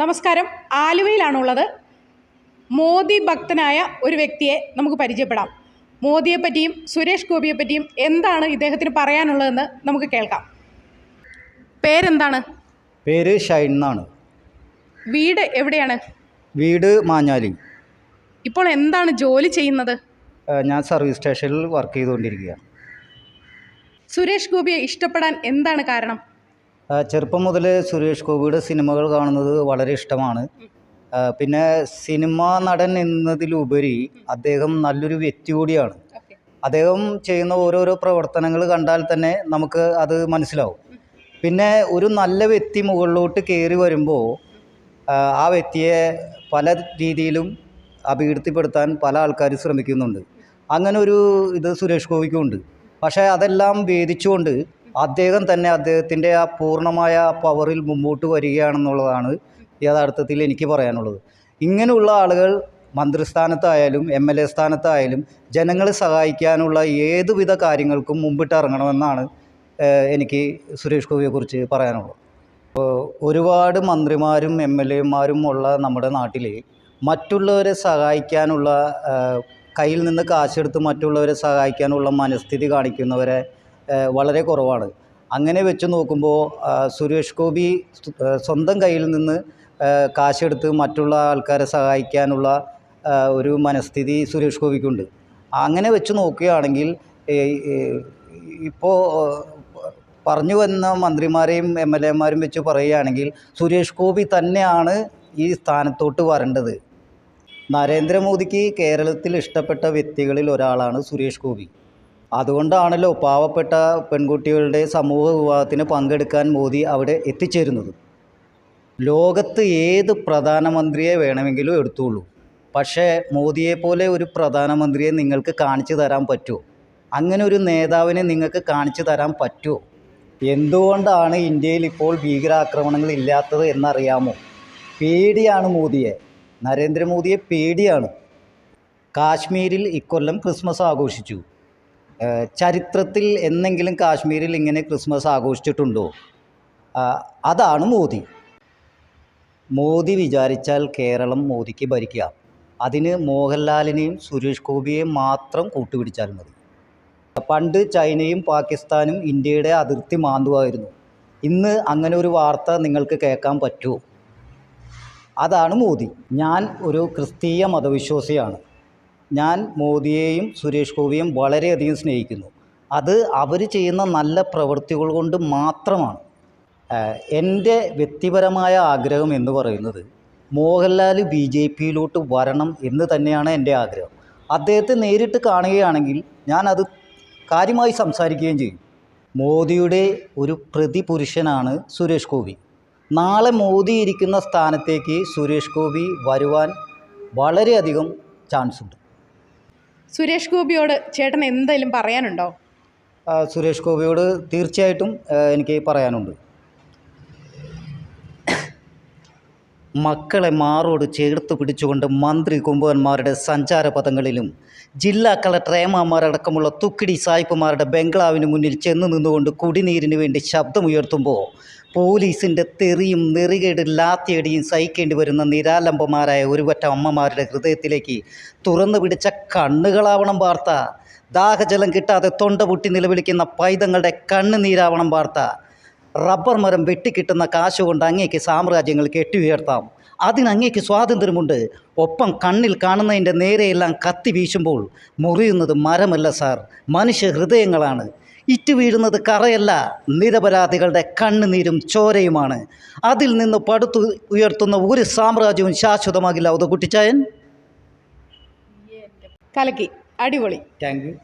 നമസ്കാരം. ആലുവയിലാണുള്ളത്. മോദി ഭക്തനായ ഒരു വ്യക്തിയെ നമുക്ക് പരിചയപ്പെടാം. മോദിയെ പറ്റിയും സുരേഷ് ഗോപിയെ പറ്റിയും എന്താണ് ഇദ്ദേഹത്തിന് പറയാനുള്ളതെന്ന് നമുക്ക് കേൾക്കാം. പേരെന്താണ്? പേര് ഷൈൻ എന്നാണ്. വീട് എവിടെയാണ്? വീട് മാഞ്ഞാലി. ഇപ്പോൾ എന്താണ് ജോലി ചെയ്യുന്നത്? ഞാൻ സർവീസ് സ്റ്റേഷനിൽ വർക്ക് ചെയ്തുകൊണ്ടിരിക്കുകയാണ്. സുരേഷ് ഗോപിയെ ഇഷ്ടപ്പെടാൻ എന്താണ് കാരണം? ചെറുപ്പം മുതൽ സുരേഷ് ഗോപിയുടെ സിനിമകൾ കാണുന്നത് വളരെ ഇഷ്ടമാണ്. പിന്നെ സിനിമാ നടൻ എന്നതിലുപരി അദ്ദേഹം നല്ലൊരു വ്യക്തി കൂടിയാണ്. അദ്ദേഹം ചെയ്യുന്ന ഓരോരോ പ്രവർത്തനങ്ങൾ കണ്ടാൽ തന്നെ നമുക്ക് അത് മനസ്സിലാവും. പിന്നെ ഒരു നല്ല വ്യക്തി മുകളിലോട്ട് കയറി വരുമ്പോൾ ആ വ്യക്തിയെ പല രീതിയിലും അപകീർത്തിപ്പെടുത്താൻ പല ആൾക്കാരും ശ്രമിക്കുന്നുണ്ട്. അങ്ങനെ ഒരു ഇത് സുരേഷ് ഗോപിക്കും ഉണ്ട് പക്ഷേ അതെല്ലാം ഭേദിച്ചുകൊണ്ട് അദ്ദേഹം തന്നെ അദ്ദേഹത്തിന്റെ ആ പൂർണമായ പവറിൽ മുമ്പോട്ട് വരികയാണെന്നുള്ളതാണ് യഥാർത്ഥത്തിൽ എനിക്ക് പറയാനുള്ളത്. ഇങ്ങനെയുള്ള ആളുകൾ മന്ത്രിസ്ഥാനത്തായാലും എം എൽ എ സ്ഥാനത്തായാലും ജനങ്ങളെ സഹായിക്കാനുള്ള ഏതുവിധ കാര്യങ്ങൾക്കും മുമ്പിട്ട് ഇറങ്ങണമെന്നാണ് എനിക്ക് സുരേഷ് ഗോപിയെക്കുറിച്ച് പറയാനുള്ളത്. ഇപ്പോൾ ഒരുപാട് മന്ത്രിമാരും എം എൽ എമാരും ഉള്ള നമ്മുടെ നാട്ടിൽ മറ്റുള്ളവരെ സഹായിക്കാനുള്ള കയ്യിൽ നിന്ന് കാശെടുത്ത് മറ്റുള്ളവരെ സഹായിക്കാനുള്ള മനസ്ഥിതി കാണിക്കുന്നവരെ വളരെ കുറവാണ്. അങ്ങനെ വെച്ച് നോക്കുമ്പോൾ സുരേഷ് ഗോപി സ്വന്തം കയ്യിൽ നിന്ന് കാശെടുത്ത് മറ്റുള്ള ആൾക്കാരെ സഹായിക്കാനുള്ള ഒരു മനസ്ഥിതി സുരേഷ് ഗോപിക്കുണ്ട്. അങ്ങനെ വെച്ച് നോക്കുകയാണെങ്കിൽ ഇപ്പോൾ പറഞ്ഞു വന്ന മന്ത്രിമാരെയും എം എൽ എമാരും വെച്ച് പറയുകയാണെങ്കിൽ സുരേഷ് ഗോപി തന്നെയാണ് ഈ സ്ഥാനത്തോട്ട് വരേണ്ടത്. നരേന്ദ്രമോദിക്ക് കേരളത്തിൽ ഇഷ്ടപ്പെട്ട വ്യക്തികളിൽ ഒരാളാണ് സുരേഷ് ഗോപി. അതുകൊണ്ടാണല്ലോ പാവപ്പെട്ട പെൺകുട്ടികളുടെ സമൂഹ വിവാഹത്തിന് പങ്കെടുക്കാൻ മോദി അവിടെ എത്തിച്ചേരുന്നത്. ലോകത്ത് ഏത് പ്രധാനമന്ത്രിയെ വേണമെങ്കിലും എടുത്തുള്ളൂ. പക്ഷേ മോദിയെപ്പോലെ ഒരു പ്രധാനമന്ത്രിയെ നിങ്ങൾക്ക് കാണിച്ചു തരാൻ പറ്റുമോ? അങ്ങനെ ഒരു നേതാവിനെ നിങ്ങൾക്ക് കാണിച്ചു തരാൻ പറ്റുമോ? എന്തുകൊണ്ടാണ് ഇന്ത്യയിൽ ഇപ്പോൾ ഭീകരാക്രമണങ്ങൾ ഇല്ലാത്തത് എന്നറിയാമോ? പേടിയാണ് മോദിയെ. നരേന്ദ്രമോദിയെ പേടിയാണ്. കാശ്മീരിൽ ഇക്കൊല്ലം ക്രിസ്മസ് ആഘോഷിച്ചു. ചരിത്രത്തിൽ എന്നെങ്കിലും കാശ്മീരിൽ ഇങ്ങനെ ക്രിസ്മസ് ആഘോഷിച്ചിട്ടുണ്ടോ? അതാണ് മോദി. മോദി വിചാരിച്ചാൽ കേരളം മോദിക്ക് ഭരിക്കുക അതിന് മോഹൻലാലിനെയും സുരേഷ് ഗോപിയെയും മാത്രം കൂട്ടുപിടിച്ചാൽ മതി. പണ്ട് ചൈനയും പാകിസ്ഥാനും ഇന്ത്യയുടെ അതിർത്തി മാന്തുമായിരുന്നു. ഇന്ന് അങ്ങനെ ഒരു വാർത്ത നിങ്ങൾക്ക് കേൾക്കാൻ പറ്റുമോ? അതാണ് മോദി. ഞാൻ ഒരു ക്രിസ്തീയ മതവിശ്വാസിയാണ്. ഞാൻ മോദിയെയും സുരേഷ് ഗോപിയെയും വളരെയധികം സ്നേഹിക്കുന്നു. അത് അവർ ചെയ്യുന്ന നല്ല പ്രവൃത്തികൾ കൊണ്ട് മാത്രമാണ്. എന്റെ വ്യക്തിപരമായ ആഗ്രഹം എന്ന് പറയുന്നത് മോഹൻലാൽ ബി ജെ പിയിലോട്ട് വരണം എന്ന് തന്നെയാണ് എന്റെ ആഗ്രഹം. അദ്ദേഹത്തെ നേരിട്ട് കാണുകയാണെങ്കിൽ ഞാനത് കാര്യമായി സംസാരിക്കുകയും ചെയ്യും. മോദിയുടെ ഒരു പ്രതിപുരുഷനാണ് സുരേഷ് ഗോപി. നാളെ മോദി ഇരിക്കുന്ന സ്ഥാനത്തേക്ക് സുരേഷ് ഗോപി വരുവാൻ വളരെയധികം ചാൻസ് ഉണ്ട് സുരേഷ് ഗോപിയോട് ചേട്ടൻ എന്തെങ്കിലും പറയാനുണ്ടോ? സുരേഷ് ഗോപിയോട് തീർച്ചയായിട്ടും എനിക്ക് പറയാനുണ്ട്. മക്കളെ മാറോട് ചേർത്ത് പിടിച്ചുകൊണ്ട് മന്ത്രി കുമ്പന്മാരുടെ സഞ്ചാരപഥങ്ങളിലും ജില്ലാ കളക്ടർ ഏമാമാരടക്കമുള്ള തുക്കിടി സായിപ്പുമാരുടെ ബംഗ്ലാവിന് മുന്നിൽ ചെന്ന് നിന്നുകൊണ്ട് കുടിനീരിന് വേണ്ടി ശബ്ദമുയർത്തുമ്പോൾ പോലീസിന്റെ തെറിയും നെറികേട് ലാത്തിയടിയും സഹിക്കേണ്ടി വരുന്ന നിരാലംബമാരായ ഒരുപറ്റ അമ്മമാരുടെ ഹൃദയത്തിലേക്ക് തുറന്നു പിടിച്ച കണ്ണുകളാവണം വാർത്ത. ദാഹജലം കിട്ടാതെ തൊണ്ട പൊട്ടി നിലവിളിക്കുന്ന പൈതങ്ങളുടെ കണ്ണുനീരാവണം വാർത്ത. റബ്ബർ മരം വെട്ടിക്കിട്ടുന്ന കാശുകൊണ്ട് അങ്ങേക്ക് സാമ്രാജ്യങ്ങൾ കെട്ടിയുയർത്താം. അതിന് അങ്ങേക്ക് സ്വാതന്ത്ര്യമുണ്ട്. ഒപ്പം കണ്ണിൽ കാണുന്നതിന്റെ നേരെയെല്ലാം കത്തി വീശുമ്പോൾ മുറിയുന്നത് മരമല്ല സാർ മനുഷ്യ ഹൃദയങ്ങളാണ്. ഇറ്റ് വീഴുന്നത് കറയല്ല നിരപരാധികളുടെ കണ്ണുനീരും ചോരയുമാണ്. അതിൽ നിന്ന് പടുത്തു ഉയർത്തുന്ന ഒരു സാമ്രാജ്യവും ശാശ്വതമാകില്ല. ഉദകുട്ടിച്ചായൻ? കലക്കി. അടിപൊളി. Thank you.